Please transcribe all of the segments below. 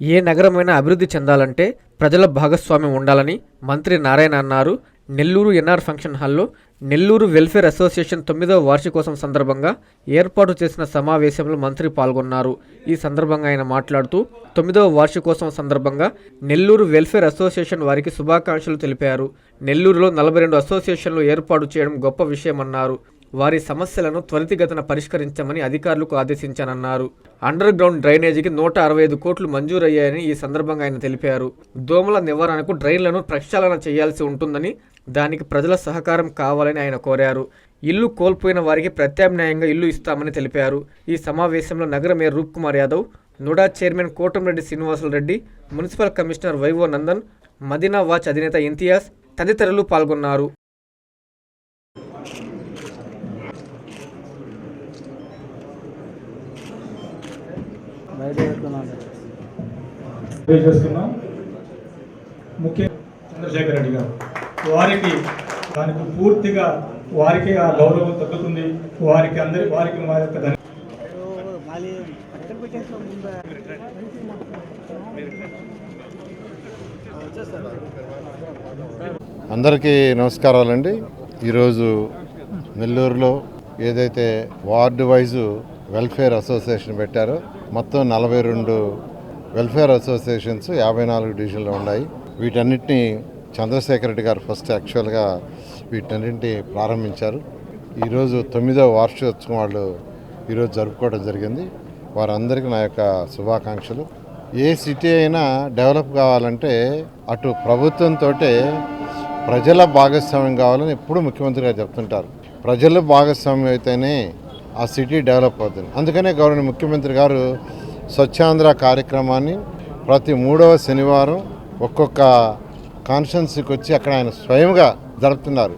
ఏ నగరమైనా అభివృద్ధి చెందాలంటే ప్రజల భాగస్వామ్యం ఉండాలని మంత్రి నారాయణ అన్నారు. నెల్లూరు ఎన్ఆర్ ఫంక్షన్ హాల్లో నెల్లూరు వెల్ఫేర్ అసోసియేషన్ తొమ్మిదవ వార్షికోత్సవం సందర్భంగా ఏర్పాటు చేసిన సమావేశంలో మంత్రి పాల్గొన్నారు. ఈ సందర్భంగా ఆయన మాట్లాడుతూ తొమ్మిదవ వార్షికోత్సవం సందర్భంగా నెల్లూరు వెల్ఫేర్ అసోసియేషన్ వారికి శుభాకాంక్షలు తెలిపారు. నెల్లూరులో నలభై రెండు అసోసియేషన్లు ఏర్పాటు చేయడం గొప్ప విషయమన్నారు. వారి సమస్యలను త్వరితగతిన పరిష్కరించమని అధికారులకు ఆదేశించానన్నారు. అండర్ గ్రౌండ్ డ్రైనేజీకి నూట అరవై ఐదు కోట్లు మంజూరయ్యాయని ఈ సందర్భంగా ఆయన తెలిపారు. దోమల నివారణకు డ్రైన్లను ప్రక్షాళన చేయాల్సి ఉంటుందని దానికి ప్రజల సహకారం కావాలని ఆయన కోరారు. ఇల్లు కోల్పోయిన వారికి ప్రత్యామ్నాయంగా ఇల్లు ఇస్తామని తెలిపారు. ఈ సమావేశంలో నగర mayor Roop Kumar Yadav NUDA chairman Kotamreddy Srinivasula Reddy municipal commissioner Y O Nandan Madina watch అధినేత ఇంతియాజ్ తదితరులు పాల్గొన్నారు. తెలియజేస్తున్నాం. ముఖ్య చంద్రశేఖర్ రెడ్డి గారు వారికి దానికి పూర్తిగా వారికి ఆ గౌరవం తగ్గుతుంది వారికి అందరి వారికి మా యొక్క అందరికీ నమస్కారాలండి. ఈరోజు నెల్లూరులో ఏదైతే వార్డు వైజు వెల్ఫేర్ అసోసియేషన్ పెట్టారో మొత్తం నలభై రెండు వెల్ఫేర్ అసోసియేషన్స్ యాభై నాలుగు డివిజన్లు ఉన్నాయి. వీటన్నిటిని చంద్రశేఖర్ రెడ్డి గారు ఫస్ట్ యాక్చువల్గా వీటన్నింటిని ప్రారంభించారు. ఈరోజు తొమ్మిదవ వార్షికోత్సవం వాళ్ళు ఈరోజు జరుపుకోవడం జరిగింది. వారందరికీ నా యొక్క శుభాకాంక్షలు. ఏ సిటీ అయినా డెవలప్ కావాలంటే అటు ప్రభుత్వంతో ప్రజల భాగస్వామ్యం కావాలని ఎప్పుడు ముఖ్యమంత్రి గారు చెప్తుంటారు. ప్రజల భాగస్వామ్యం అయితేనే ఆ సిటీ డెవలప్ అవుతుంది. అందుకనే గౌరవ ముఖ్యమంత్రి గారు స్వచ్ఛాంధ్ర కార్యక్రమాన్ని ప్రతి మూడవ శనివారం ఒక్కొక్క కాన్షియన్స్కి వచ్చి అక్కడ ఆయన స్వయంగా జరుపుతున్నారు.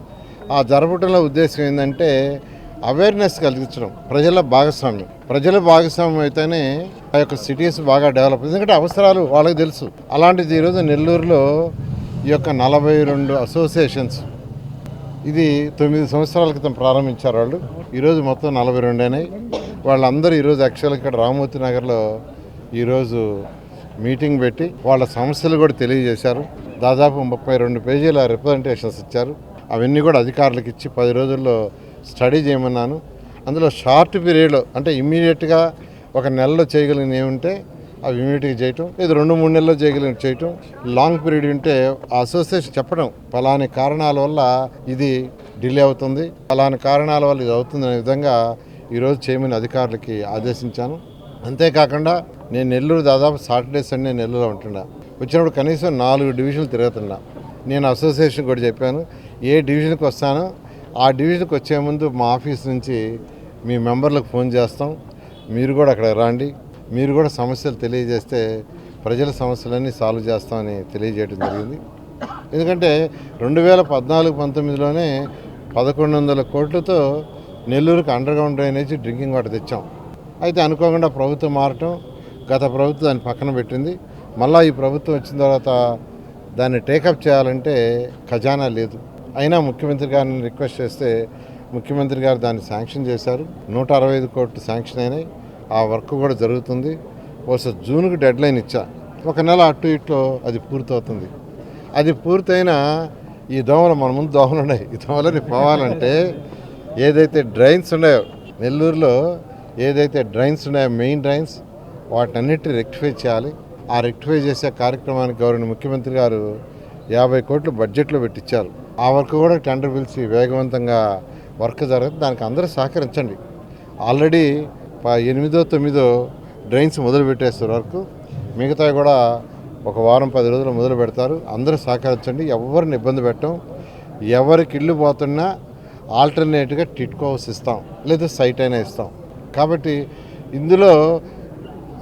ఆ జరపడంలో ఉద్దేశం ఏంటంటే అవేర్నెస్ కలిగించడం ప్రజల భాగస్వామ్యం. ప్రజల భాగస్వామ్యం అయితేనే ఆ యొక్క సిటీస్ బాగా డెవలప్ ఎందుకంటే అవసరాలు వాళ్ళకి తెలుసు. అలాంటిది ఈరోజు నెల్లూరులో ఈ యొక్క నలభై రెండు అసోసియేషన్స్ ఇది తొమ్మిది సంవత్సరాల క్రితం ప్రారంభించారు వాళ్ళు. ఈరోజు మొత్తం నలభై రెండు అయినాయి. వాళ్ళందరూ ఈరోజు యాక్చువల్గా ఇక్కడ రామూర్తి నగర్లో ఈరోజు మీటింగ్ పెట్టి వాళ్ళ సమస్యలు కూడా తెలియజేశారు. దాదాపు ముప్పై రెండు పేజీల రిప్రజెంటేషన్స్ ఇచ్చారు. అవన్నీ కూడా అధికారులకు ఇచ్చి పది రోజుల్లో స్టడీ చేయమన్నాను. అందులో షార్ట్ పీరియడ్లో అంటే ఇమ్మీడియట్గా ఒక నెలలో చేయగలిగిన ఏముంటే అవి ఇమీడియట్గా చేయటం ఇది రెండు మూడు నెలల్లో చేయగలిగిన చేయటం లాంగ్ పీరియడ్ ఉంటే ఆ అసోసియేషన్ చెప్పడం ఫలాని కారణాల వల్ల ఇది డిలే అవుతుంది ఫలాని కారణాల వల్ల ఇది అవుతుంది అనే విధంగా ఈరోజు చేయమని అధికారులకి ఆదేశించాను. అంతేకాకుండా నేను నెల్లూరు దాదాపు సాటర్డే సండే నెల్లూరులో ఉంటున్నా. వచ్చినప్పుడు కనీసం నాలుగు డివిజన్లు తిరుగుతున్నా. నేను అసోసియేషన్ కూడా చెప్పాను. ఏ డివిజన్కి వస్తానో ఆ డివిజన్కి వచ్చే ముందు మా ఆఫీస్ నుంచి మీ మెంబర్లకు ఫోన్ చేస్తాం. మీరు కూడా అక్కడ రండి. మీరు కూడా సమస్యలు తెలియజేస్తే ప్రజల సమస్యలన్నీ సాల్వ్ చేస్తామని తెలియజేయడం జరిగింది. ఎందుకంటే రెండు వేల పద్నాలుగు పంతొమ్మిదిలోనే పదకొండు వందల కోట్లతో నెల్లూరుకు underground drainage drinking water తెచ్చాం. అయితే అనుకోకుండా ప్రభుత్వం మారటం గత ప్రభుత్వం దాన్ని పక్కన పెట్టింది. మళ్ళీ ఈ ప్రభుత్వం వచ్చిన తర్వాత దాన్ని టేకప్ చేయాలంటే ఖజానా లేదు. అయినా ముఖ్యమంత్రి గారిని రిక్వెస్ట్ చేస్తే ముఖ్యమంత్రి గారు దాన్ని శాంక్షన్ చేశారు. నూట అరవై ఐదు కోట్లు శాంక్షన్ అయినాయి. ఆ వర్క్ కూడా జరుగుతుంది. ఒకసారి జూన్కి డెడ్ లైన్ ఇచ్చా. ఒక నెల అటు ఇట్లో అది పూర్తవుతుంది. అది పూర్తయిన ఈ దోమలు మన ముందు దోమలు ఉన్నాయి. ఈ దోమలని పోవాలంటే ఏదైతే డ్రైన్స్ ఉన్నాయో నెల్లూరులో ఏదైతే డ్రైన్స్ ఉన్నాయో మెయిన్ డ్రైన్స్ వాటన్నిటిని రెక్టిఫై చేయాలి. ఆ రెక్టిఫై చేసే కార్యక్రమానికి గౌరవ ముఖ్యమంత్రి గారు యాభై కోట్లు బడ్జెట్లో పెట్టించారు ఆ వర్క్ కూడా టెండర్ పిలిచి వేగవంతంగా వర్క్ జరగదు దానికి అందరూ సహకరించండి. ఆల్రెడీ ఎనిమిదో తొమ్మిదో డ్రైన్స్ మొదలు పెట్టేస్తారు వరకు. మిగతా కూడా ఒక వారం పది రోజులు మొదలు పెడతారు. అందరూ సహకరించండి. ఎవరిని ఇబ్బంది పెట్టం. ఎవరికి ఇల్లు పోతున్నా ఆల్టర్నేట్గా టిట్కో హౌస్ ఇస్తాం లేదా సైట్ అయినా ఇస్తాం. కాబట్టి ఇందులో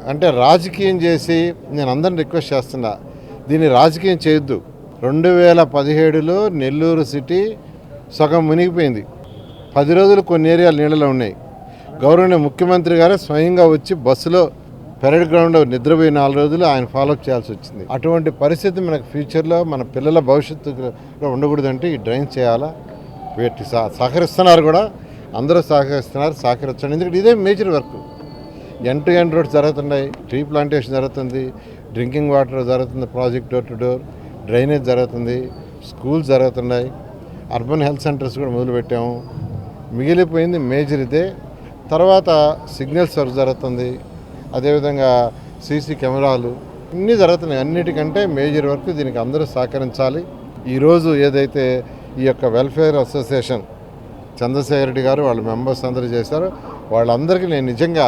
అంటే రాజకీయం చేసి నేను అందరిని రిక్వెస్ట్ చేస్తున్నా దీన్ని రాజకీయం చేయొద్దు. రెండు వేల పదిహేడులో నెల్లూరు సిటీ సగం మునిగిపోయింది. పది రోజులు కొన్ని ఏరియాలు నీళ్ళలో ఉన్నాయి. గౌరవనీయ ముఖ్యమంత్రి గారే స్వయంగా వచ్చి బస్సులో పెరడ్ గ్రౌండ్ నిద్రపోయి నాలుగు రోజులు ఆయన ఫాలోఅప్ చేయాల్సి వచ్చింది. అటువంటి పరిస్థితి మనకు ఫ్యూచర్లో మన పిల్లల భవిష్యత్తులో ఉండకూడదంటే ఈ డ్రైన్ చేయాలా? వీటి సహకరిస్తున్నారు కూడా అందరూ సహకరిస్తున్నారు సహకరించండి. ఎందుకంటే ఇదే major work end to end roads జరుగుతున్నాయి ట్రీ ప్లాంటేషన్ జరుగుతుంది డ్రింకింగ్ వాటర్ జరుగుతుంది project door to door drainage జరుగుతుంది స్కూల్స్ జరుగుతున్నాయి అర్బన్ హెల్త్ సెంటర్స్ కూడా మొదలుపెట్టాము. మిగిలిపోయింది మేజర్ ఇదే. తర్వాత సిగ్నల్ సర్వ్ జరుగుతుంది అదేవిధంగా సీసీ కెమెరాలు ఇన్ని జరుగుతున్నాయి. అన్నిటికంటే మేజర్ వరకు దీనికి అందరూ సహకరించాలి. ఈరోజు ఏదైతే ఈ యొక్క వెల్ఫేర్ అసోసియేషన్ చంద్రశేఖర్ రెడ్డి గారు వాళ్ళ మెంబర్స్ అందరూ చేశారు వాళ్ళందరికీ నేను నిజంగా